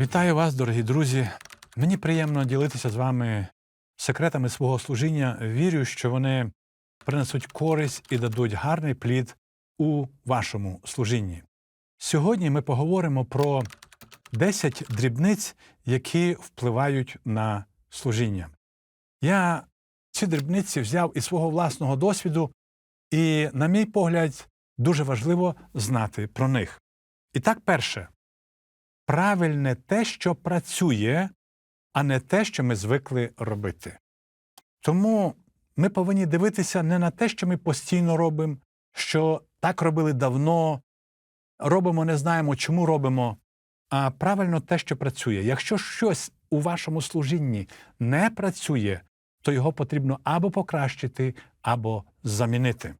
Вітаю вас, дорогі друзі. Мені приємно ділитися з вами секретами свого служіння. Вірю, що вони принесуть користь і дадуть гарний плід у вашому служінні. Сьогодні ми поговоримо про 10 дрібниць, які впливають на служіння. Я ці дрібниці взяв із свого власного досвіду, і, на мій погляд, дуже важливо знати про них. І так, перше правильне те, що працює, а не те, що ми звикли робити. Тому ми повинні дивитися не на те, що ми постійно робимо, що так робили давно, робимо, не знаємо, чому робимо, а правильно те, що працює. Якщо щось у вашому служінні не працює, то його потрібно або покращити, або замінити.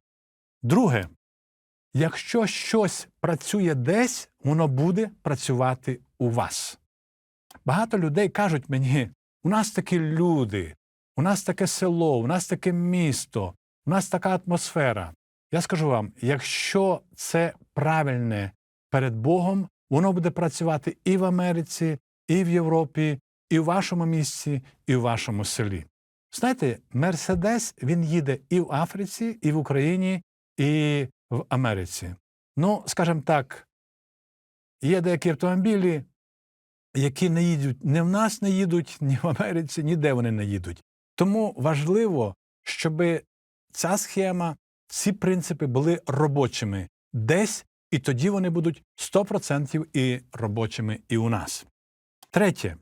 Друге, якщо щось працює десь, воно буде працювати у вас. Багато людей кажуть мені: у нас такі люди, у нас таке село, у нас таке місто, у нас така атмосфера. Я скажу вам, якщо це правильне перед Богом, воно буде працювати і в Америці, і в Європі, і в вашому місці, і в вашому селі. Знаєте, Мерседес він їде і в Африці, і в Україні, і в Америці. Ну, скажімо так, є деякі автомобілі, які не їдуть не в нас не їдуть, ні в Америці, ніде вони не їдуть. Тому важливо, щоб ця схема, ці принципи були робочими десь, і тоді вони будуть 100% і робочими і у нас. Третє.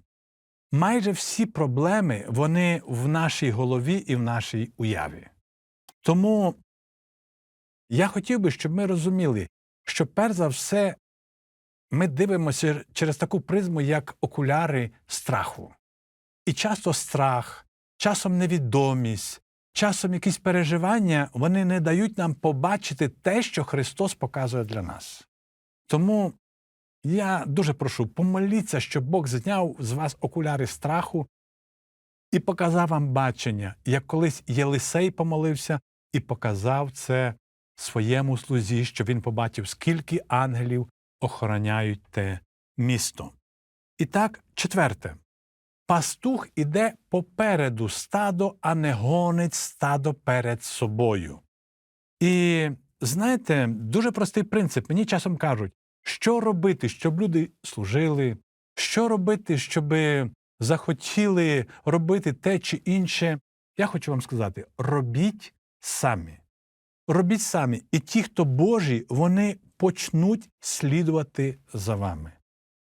Майже всі проблеми вони в нашій голові і в нашій уяві. Тому я хотів би, щоб ми розуміли, що перш за все ми дивимося через таку призму, як окуляри страху. І часто страх, часом невідомість, часом якісь переживання вони не дають нам побачити те, що Христос показує для нас. Тому я дуже прошу, помоліться, щоб Бог зняв з вас окуляри страху і показав вам бачення, як колись Єлисей помолився і показав це своєму слузі, щоб він побачив, скільки ангелів охороняють те місто. І так, четверте. Пастух іде попереду стадо, а не гонить стадо перед собою. І знаєте, дуже простий принцип. Мені часом кажуть, що робити, щоб люди служили, що робити, щоб захотіли робити те чи інше. Я хочу вам сказати: робіть самі. Робіть самі. І ті, хто Божі, вони почнуть слідувати за вами.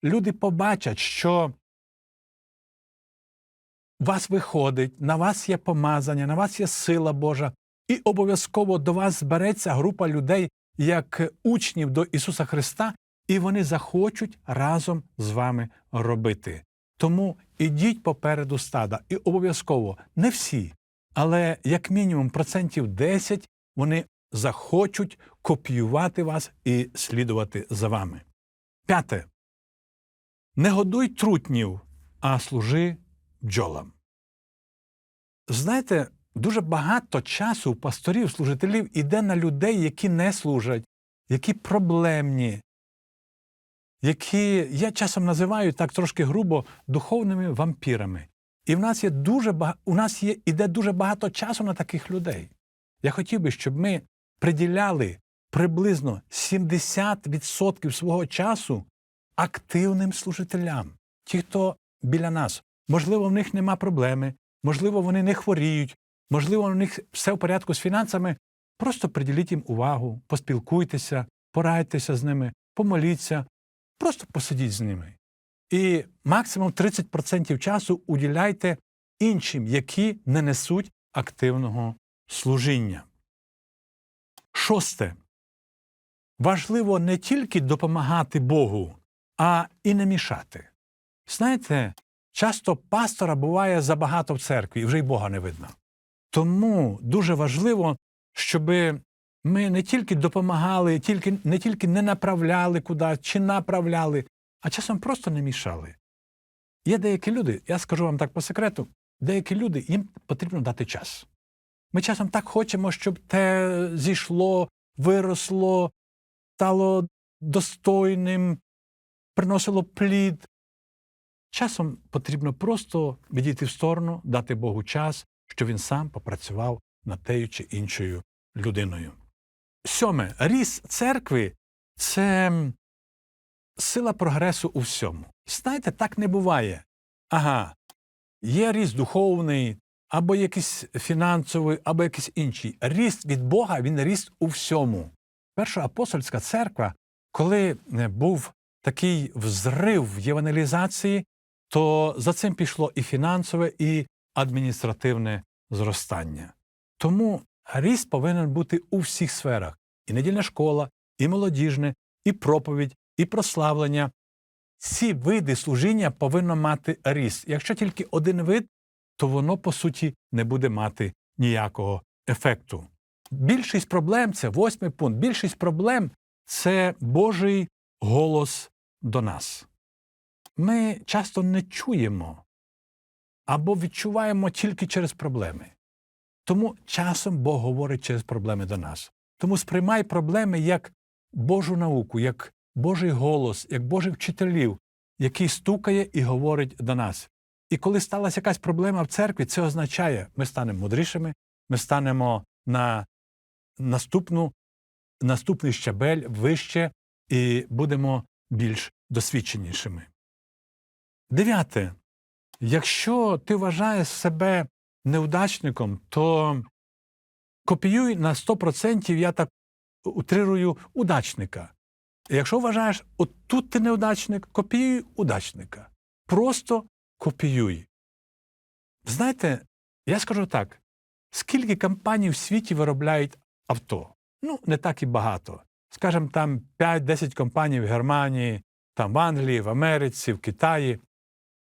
Люди побачать, що вас виходить, на вас є помазання, на вас є сила Божа, і обов'язково до вас збереться група людей, як учнів до Ісуса Христа, і вони захочуть разом з вами робити. Тому ідіть попереду стада, і обов'язково не всі, але як мінімум процентів 10 вони захочуть копіювати вас і слідувати за вами. П'яте. Не годуй трутнів, а служи бджолам. Знаєте, дуже багато часу пасторів, служителів іде на людей, які не служать, які проблемні, які я часом називаю так трошки грубо духовними вампірами. І в нас є дуже у нас є іде дуже багато часу на таких людей. Я хотів би, щоб ми приділяли приблизно 70% свого часу активним служителям, ті, хто біля нас. Можливо, в них нема проблеми, можливо, вони не хворіють, можливо, у них все в порядку з фінансами. Просто приділіть їм увагу, поспілкуйтеся, порадьтеся з ними, помоліться, просто посидіть з ними. І максимум 30% часу уділяйте іншим, які не несуть активного служіння. Шосте. Важливо не тільки допомагати Богу, а і не мішати. Знаєте, часто пастора буває забагато в церкві, і вже й Бога не видно. Тому дуже важливо, щоб ми не тільки допомагали, тільки, не тільки не направляли куди чи направляли, а часом просто не мішали. Є деякі люди, я скажу вам так по секрету, деякі люди їм потрібно дати час. Ми часом так хочемо, щоб те зійшло, виросло, стало достойним, приносило плід. Часом потрібно просто відійти в сторону, дати Богу час, щоб він сам попрацював над тею чи іншою людиною. Сьоме, ріст церкви це сила прогресу у всьому. Знаєте, так не буває. Ага, є ріст духовний, або якийсь фінансовий, або якийсь інший. Ріст від Бога він ріст у всьому. Перша апостольська церква, коли е, був такий взрив євангелізації, то за цим пішло і фінансове, і адміністративне зростання. Тому ріст повинен бути у всіх сферах: і недільна школа, і молодіжне, і проповідь, і прославлення. Ці види служіння повинно мати ріст. Якщо тільки один вид, то воно, по суті, не буде мати ніякого ефекту. Більшість проблем це восьмий пункт. Більшість проблем це Божий голос до нас. Ми часто не чуємо або відчуваємо тільки через проблеми. Тому часом Бог говорить через проблеми до нас. Тому сприймай проблеми як Божу науку, як Божий голос, як Божих вчителів, який стукає і говорить до нас. І коли сталася якась проблема в церкві, це означає, ми станемо мудрішими, ми станемо на наступну, наступний щабель вище і будемо більш досвідченішими. Дев'яте. Якщо ти вважаєш себе неудачником, то копіюй на 100%, я так утрирую, удачника. Якщо вважаєш, от тут ти неудачник, копіюй удачника. Просто копіюй. Знаєте, я скажу так: скільки компаній в світі виробляють авто? Ну, не так і багато. Скажем, там 5-10 компаній в Германії, там в Англії, в Америці, в Китаї.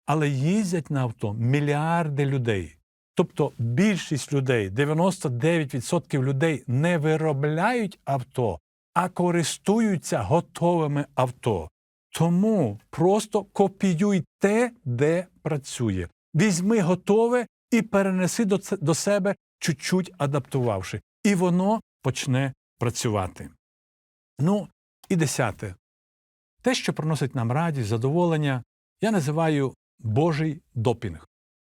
Але їздять на авто мільярди людей. Тобто більшість людей, 99% людей не виробляють авто, а користуються готовими авто. Тому просто копіюй те, де працює. Візьми готове і перенеси до, до себе, чуть-чуть адаптувавши, і воно почне працювати. Ну, і десяте. Те, що приносить нам радість, задоволення, я називаю Божий допінг.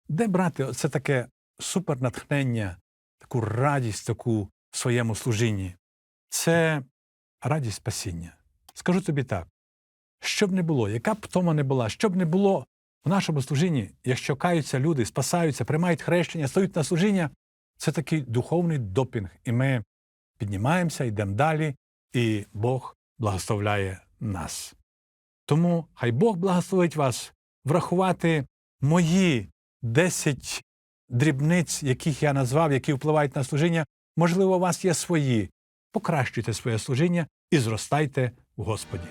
Де брати це таке супернатхнення, таку радість, таку в своєму служінні? Це радість спасіння. Скажу тобі так: що б не було, яка б тома не була, що б не було в нашому служінні, якщо каються люди, спасаються, приймають хрещення, стають на служіння, це такий духовний допінг. І ми піднімаємося, йдемо далі, і Бог благословляє нас. Тому хай Бог благословить вас врахувати мої 10 дрібниць, яких я назвав, які впливають на служіння. Можливо, у вас є свої. Покращуйте своє служіння і зростайте в Господі.